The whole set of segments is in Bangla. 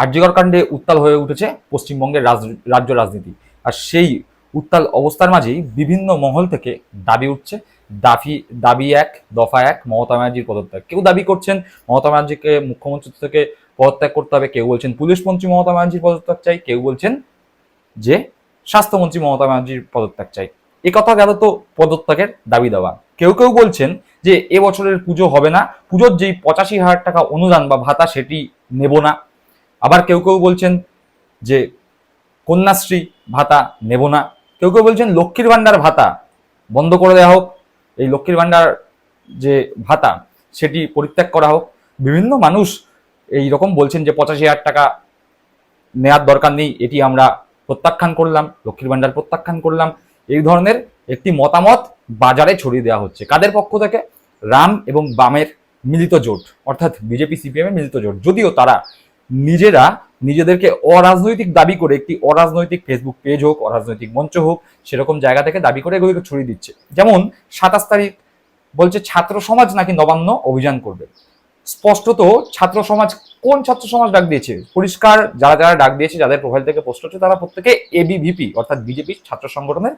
আর্যিকর কাণ্ডে উত্তাল হয়ে উঠেছে পশ্চিমবঙ্গের রাজ- রাজ্য রাজনীতি। আর সেই উত্তাল অবস্থার মাঝেই বিভিন্ন মহল থেকে দাবি উঠছে দাবি দাবি এক, দফা এক, মমতা ব্যানার্জির পদত্যাগ। কেউ দাবি করছেন মমতা ব্যানার্জিকে মুখ্যমন্ত্রী থেকে পদত্যাগ করতে হবে, কেউ বলছেন পুলিশ মন্ত্রী মমতা ব্যানার্জির পদত্যাগ চাই, কেউ বলছেন যে স্বাস্থ্যমন্ত্রী মমতা ব্যানার্জির পদত্যাগ চাই। এ কথা গেল তো পদত্যাগের দাবি দেওয়া। কেউ কেউ বলছেন যে এবছরের পুজো হবে না, পুজোর যেই পঁচাশি হাজার টাকা অনুদান বা ভাতা সেটি নেব না। আবার কেউ কেউ বলছেন যে কন্যাশ্রী ভাতা নেব না। কেউ কেউ বলছেন লক্ষ্মীর ভাণ্ডার ভাতা বন্ধ করে দেওয়া হোক। এই লক্ষ্মীর ভাণ্ডার যে ভাতা, সেটি পরিত্যাগ করা হোক। বিভিন্ন মানুষ এই রকম বলছেন যে পঁচাশি হাজার টাকা নেওয়ার দরকার নেই, এটি আমরা প্রত্যাখ্যান করলাম, লক্ষ্মীর ভাণ্ডার প্রত্যাখ্যান করলাম। এই ধরনের একটি মতামত বাজারে ছড়িয়ে দেওয়া হচ্ছে। কাদের পক্ষ থেকে? রাম এবং বামের মিলিত জোট, অর্থাৎ বিজেপি, সিপিএমের মিলিত জোট। যদিও তারা নিজেরা নিজেদেরকে অরাজনৈতিক দাবি করে একটি অরাজনৈতিক ফেসবুক পেজ হোক, অরাজনৈতিক মঞ্চ হোক, সেরকম জায়গা থেকে দাবি করে এগুলোকে ছড়িয়ে দিচ্ছে। যেমন সাতাশ তারিখ বলছে ছাত্র সমাজ নাকি নবান্ন অভিযান করবে। স্পষ্টত ছাত্র সমাজ কোন ছাত্র সমাজ ডাক দিয়েছে? পরিষ্কার যারা যারা ডাক দিয়েছে, যাদের প্রোফাইল থেকে পোস্ট হচ্ছে, তারা প্রত্যেকে এবিভিপি অর্থাৎ বিজেপি ছাত্র সংগঠনের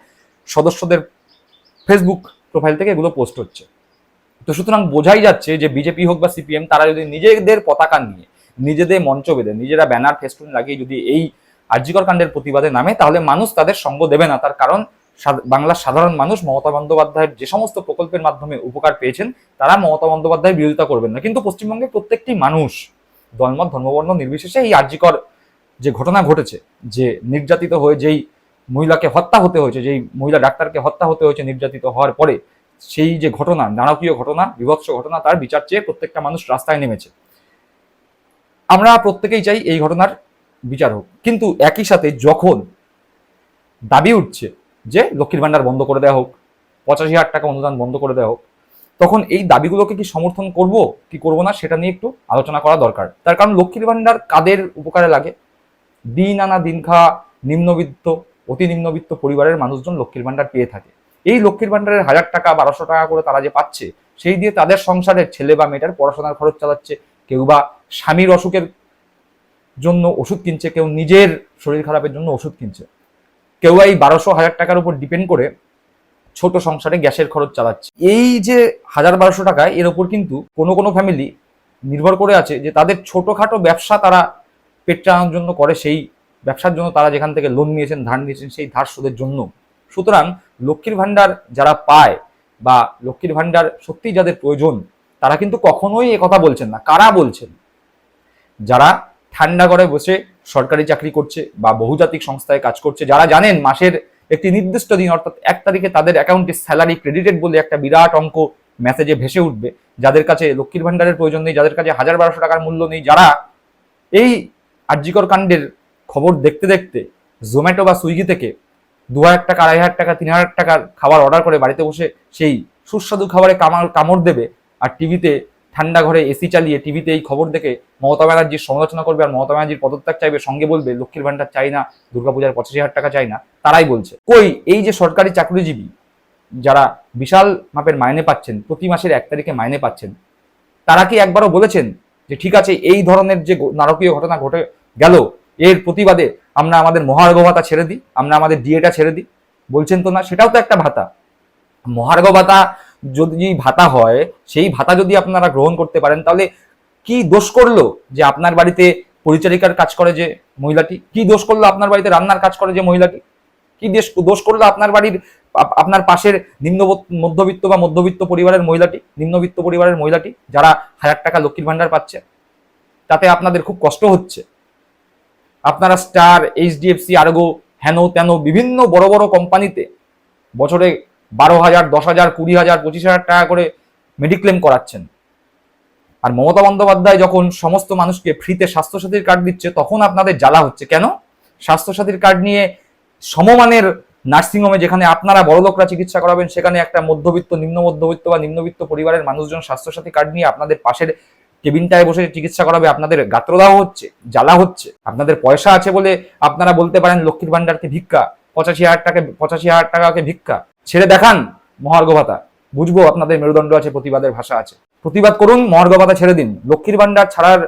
সদস্যদের ফেসবুক প্রোফাইল থেকে এগুলো পোস্ট হচ্ছে। তো সুতরাং বোঝাই যাচ্ছে যে বিজেপি হোক বা সিপিএম তারা যদি নিজেদের পতাকা নিয়ে নিজেদের মঞ্চ বেঁধে, নিজেরা ব্যানার ফেস্টুন লাগিয়ে যদি এই আর্যিকর কাণ্ডের প্রতিবাদে নামে, তাহলে মানুষ তাদের সঙ্গ দেবে না। তার কারণ বাংলার সাধারণ মানুষ মমতা বন্দ্যোপাধ্যায়ের যে সমস্ত প্রকল্পের মাধ্যমে উপকার পেয়েছেন, তারা মমতা বন্দ্যোপাধ্যায়ের বিরোধিতা করবেন না। কিন্তু পশ্চিমবঙ্গের প্রত্যেকটি মানুষ, দলমত, ধর্মবর্ণ নির্বিশেষে এই আর্যিকর যে ঘটনা ঘটেছে, যে নির্যাতিত হয়ে যেই মহিলাকে হত্যা হতে হয়েছে, যেই মহিলা ডাক্তারকে হত্যা হতে হয়েছে নির্যাতিত হওয়ার পরে, সেই যে ঘটনা, নারকীয় ঘটনা, বিভৎস ঘটনা, তার বিচার চেয়ে প্রত্যেকটা মানুষ রাস্তায় নেমেছে। আমরা প্রত্যেকেই চাই এই ঘটনার বিচার হোক। কিন্তু একই সাথে যখন দাবি উঠছে যে লক্ষ্মীর ভাণ্ডার বন্ধ করে দেওয়া হোক, পঁচাশি হাজার টাকা অনুদান বন্ধ করে দেওয়া হোক, তখন এই দাবিগুলোকে কি সমর্থন করব, কি করব না, সেটা নিয়ে একটু আলোচনা করা দরকার। তার কারণ লক্ষ্মীর ভাণ্ডার কাদের উপকারে লাগে? দিন আনা দিন খাওয়া নিম্নবিত্ত, অতি নিম্নবিত্ত পরিবারের মানুষজন লক্ষ্মীর ভাণ্ডার পেয়ে থাকে। এই লক্ষ্মীর ভাণ্ডারের হাজার টাকা, বারোশো টাকা করে তারা যে পাচ্ছে, সেই দিয়ে তাদের সংসারের ছেলে বা মেয়েটার পড়াশোনার খরচ চালাচ্ছে, কেউ বা স্বামীর অসুখের জন্য ওষুধ কিনছে, কেউ নিজের শরীর খারাপের জন্য ওষুধ কিনছে। কেউ এই বারোশো হাজার টাকার উপর ডিপেন্ড করে ছোট সংসারে গ্যাসের খরচ চালাচ্ছে। এই যে হাজার বারোশো টাকা, এর ওপর কিন্তু কোনো কোনো ফ্যামিলি নির্ভর করে আছে যে তাদের ছোটোখাটো ব্যবসা তারা পেট চালানোর জন্য করে, সেই ব্যবসার জন্য তারা যেখান থেকে লোন নিয়েছেন, ধার নিয়েছেন, সেই ধার সুদের জন্য। সুতরাং লক্ষ্মীর ভাণ্ডার যারা পায় বা লক্ষ্মীর ভাণ্ডার সত্যিই যাদের প্রয়োজন, তারা কিন্তু কখনোই কথা বলছেন না। কারা বলছেন? যারা ঠান্ডা ঘরে বসে সরকারি চাকরি করছে বা বহুজাতিক সংস্থায় কাজ করছে, যারা জানেন মাসের একটি নির্দিষ্ট দিন, অর্থাৎ এক তারিখে তাদের অ্যাকাউন্টে স্যালারি ক্রেডিটেড বলে একটা বিরাট অঙ্ক মেসেজে ভেসে উঠবে। যাদের কাছে লক্ষ্মীর ভাণ্ডারের প্রয়োজন নেই, যাদের কাছে হাজার বারোশো টাকার মূল্য নেই, যারা এই আর্যিকর কাণ্ডের খবর দেখতে দেখতে জোম্যাটো বা সুইগি থেকে দু হাজার টাকা, আড়াই হাজার টাকা, তিন হাজার টাকার খাবার অর্ডার করে বাড়িতে বসে সেই সুস্বাদু খাবারে কামড় কামড় দেবে আর টিভিতে ঠান্ডা ঘরে এসি চালিয়ে টিভিতে এই খবর দেখে মমতা ব্যানার্জির সমালোচনা করবে আর মমতা ব্যানার্জির পদত্যাগ চাইবে, সঙ্গে বলবে, লক্ষ্মীর ভান্ডার চাই না, দুর্গাপূজার পঁচাশি হাজার টাকা চাই না, তারাই বলছে। কই, এই যে সরকারি চাকরিজীবী যারা বিশাল মাপের মাইনে পাচ্ছেন, প্রতি মাসের এক তারিখে মাইনে পাচ্ছেন, তারা কি একবারও বলেছেন যে ঠিক আছে, এই ধরনের যে নারকীয় ঘটনা ঘটে গেল, এর প্রতিবাদে আমরা আমাদের মহার্ঘ ভাতা ছেড়ে দিই, আমরা আমাদের ডিএটা ছেড়ে দিই? বলছেন তো না, সেটাও তো একটা ভাতা। মহার্ঘ ভাতা যদি ভাতা হয়, সেই ভাতা যদি আপনারা গ্রহণ করতে পারেন, তাহলে কি দোষ করল যে আপনার বাড়িতে পরিচারিকার কাজ করে যে মহিলাটি? কি দোষ করল আপনার বাড়িতে রান্নার কাজ করে যে মহিলাটি? কি দোষ করল আপনার বাড়ির আপনার পাশের নিম্ন মধ্যবিত্ত বা মধ্যবিত্ত পরিবারের মহিলাটি, নিম্নবিত্ত পরিবারের মহিলাটি যারা হাজার টাকা লক্ষ্মীর ভান্ডার পাচ্ছে? তাতে আপনাদের খুব কষ্ট হচ্ছে। আপনারা স্টার, এইচডিএফসি, আর্গো হেন তেন বিভিন্ন বড় বড় কোম্পানিতে বছরে বারো হাজার, দশ হাজার, কুড়ি হাজার, পঁচিশ হাজার টাকা করে মেডিক্লেম করাচ্ছেন। আর মমতা বন্দ্যোপাধ্যায় যখন সমস্ত মানুষকে ফ্রিতে স্বাস্থ্যসাথীর কার্ড দিচ্ছে, তখন আপনাদের জ্বালা হচ্ছে। কেন? স্বাস্থ্যসাথীর কার্ড নিয়ে সমমানের নার্সিংহোমে যেখানে আপনারা বড় লোকরা চিকিৎসা করাবেন, সেখানে একটা মধ্যবিত্ত, নিম্ন মধ্যবিত্ত বা নিম্নবিত্ত পরিবারের মানুষজন স্বাস্থ্যসাথী কার্ড নিয়ে আপনাদের পাশের কেবিনটায় বসে চিকিৎসা করাবে, আপনাদের গাত্রদাহ হচ্ছে, জ্বালা হচ্ছে। আপনাদের পয়সা আছে বলে আপনারা বলতে পারেন, লক্ষ্মীর ভান্ডারকে ভিক্ষা, পঁচাশি হাজার টাকা, পঁচাশি হাজার টাকাকে ভিক্ষা। ছেড়ে দেখান মহার্ঘ ভাতা। বুঝব আপনাদের মেরুদণ্ড আছে, প্রতিবাদের ভাষা আছে। প্রতিবাদ করুন, মহার্ঘ ভাতা ছেড়ে দিন। লক্ষ্মীর ভান্ডার ছাড়ার,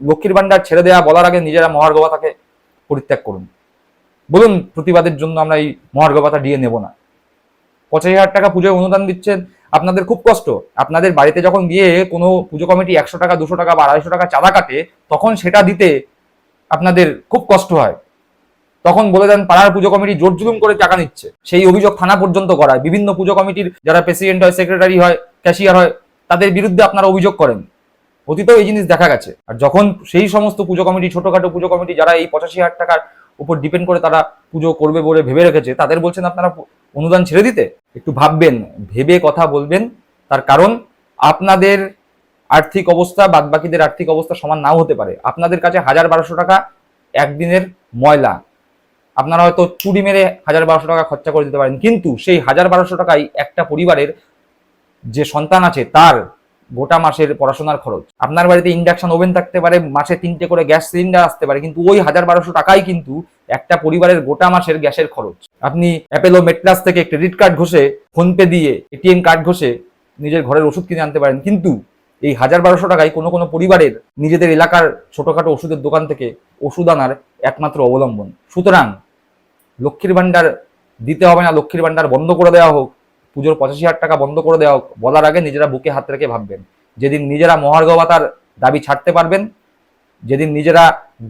লক্ষ্মীর ভান্ডার ছেড়ে দেওয়া বলার আগে নিজেরা মহার্গবতাকে পরিত্যাগ করুন। বলুন, প্রতিবাদের জন্য আমরা এই মহার্গবতা দিয়ে নেব না। পঁচাশি হাজার টাকা পুজোয় অনুদান দিচ্ছেন, আপনাদের খুব কষ্ট। আপনাদের বাড়িতে যখন গিয়ে কোনো পুজো কমিটি একশো টাকা, দুশো টাকা বা আড়াইশো টাকা চাঁদা কাটে, তখন সেটা দিতে আপনাদের খুব কষ্ট হয়। তখন বলে দেন পাড়ার পুজো কমিটি জোর জুলুম করে টাকা নিচ্ছে। সেই অভিযোগ থানা পর্যন্ত করায়। বিভিন্ন পুজো কমিটির যারা প্রেসিডেন্ট হয় সেক্রেটারি হয় ক্যাশিয়ার হয়, তাদের বিরুদ্ধে আপনারা অভিযোগ করেন। অতীতেও এই জিনিস দেখা গেছে। আর যখন সেই সমস্ত পুজো কমিটি, ছোটখাটো পুজো কমিটি যারা এই পঁচাশি হাজার টাকার উপর ডিপেন্ড করে তারা পুজো করবে বলে ভেবে রেখেছে, তাদের বলছেন, আপনারা অনুদান ছেড়ে দিতে? একটু ভাববেন, ভেবে কথা বলবেন। তার কারণ, আপনাদের আর্থিক অবস্থা, বাদবাকিদের আর্থিক অবস্থা সমান নাও হতে পারে। আপনাদের কাছে হাজার বারোশো টাকা একদিনের ময়লা। আপনারা হয়তো চুরি মেরে হাজার বারোশো টাকা খরচা করে দিতে পারেন। কিন্তু সেই হাজার বারোশো টাকাই একটা পরিবারের যে সন্তান আছে, তার গোটা মাসের পড়াশোনার খরচ। আপনার বাড়িতে ইন্ডাকশন ওভেন থাকতে পারে, মাসে তিনটে করে গ্যাস সিলিন্ডার আসতে পারে, কিন্তু ওই হাজার বারোশো টাকাই কিন্তু একটা পরিবারের গোটা মাসের গ্যাসের খরচ। আপনি অ্যাপেলো মেট্রাস থেকে ক্রেডিট কার্ড ঘষে, ফোনপে দিয়ে, এটিএম কার্ড ঘষে নিজের ঘরের ওষুধ কিনে আনতে পারেন। কিন্তু এই হাজার বারোশো টাকায় কোনো কোনো পরিবারের নিজেদের এলাকার ছোটোখাটো ওষুধের দোকান থেকে ওষুধ আনার একমাত্র অবলম্বন। সুতরাং লক্ষ্মীর ভাণ্ডার দিতে হবে না, লক্ষ্মীর ভাণ্ডার বন্ধ করে দেওয়া হোক, পুজোর পঁচাশি হাজার টাকা বন্ধ করে দেওয়া হোক, বলার আগে নিজেরা বুকে হাত রেখে ভাববেন। যেদিন নিজেরা মহার্গবতার দাবি ছাড়তে পারবেন, যেদিন নিজেরা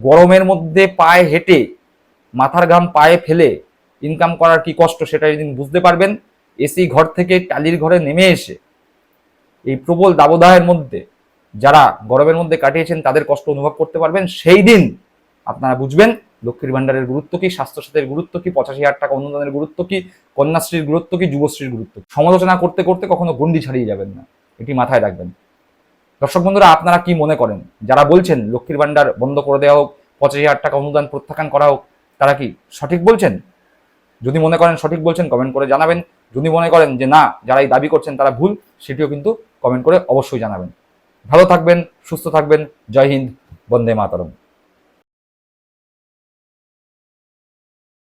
গরমের মধ্যে পায়ে হেঁটে, মাথার ঘাম পায়ে ফেলে ইনকাম করার কি কষ্ট সেটা যেদিন বুঝতে পারবেন এসি ঘর থেকে টালির ঘরে নেমে এসে এই প্রবল দাবদাহের মধ্যে যারা গরমের মধ্যে কাটিয়েছেন তাদের কষ্ট অনুভব করতে পারবেন। সেই দিন আপনারা বুঝবেন লক্ষ্মীর ভান্ডারের গুরুত্ব কি, স্বাস্থ্যসাথীর গুরুত্ব কি, পঁচাশি হাজার টাকা অনুদানের গুরুত্ব কি, কন্যাশ্রীর গুরুত্ব কি, যুবশ্রীর গুরুত্ব সমালোচনা করতে করতে কখনো গন্ডি ছাড়িয়ে যাবেন না। এটি মাথায় রাখবেন। দর্শক বন্ধুরা, আপনারা কি মনে করেন? যারা বলছেন লক্ষ্মীর ভান্ডার বন্ধ করে দেওয়া হোক, পঁচাশি হাজার টাকা অনুদান প্রত্যাখ্যান করা হোক, তারা কি সঠিক বলছেন? যদি মনে করেন সঠিক বলছেন কমেন্ট করে জানাবেন। যদি মনে করেন যে না, যারা এই দাবি করছেন তারা ভুল, সেটিও কিন্তু কমেন্ট করে অবশ্যই জানাবেন। ভালো থাকবেন, সুস্থ থাকবেন। জয় হিন্দ, বন্দে মাতরম।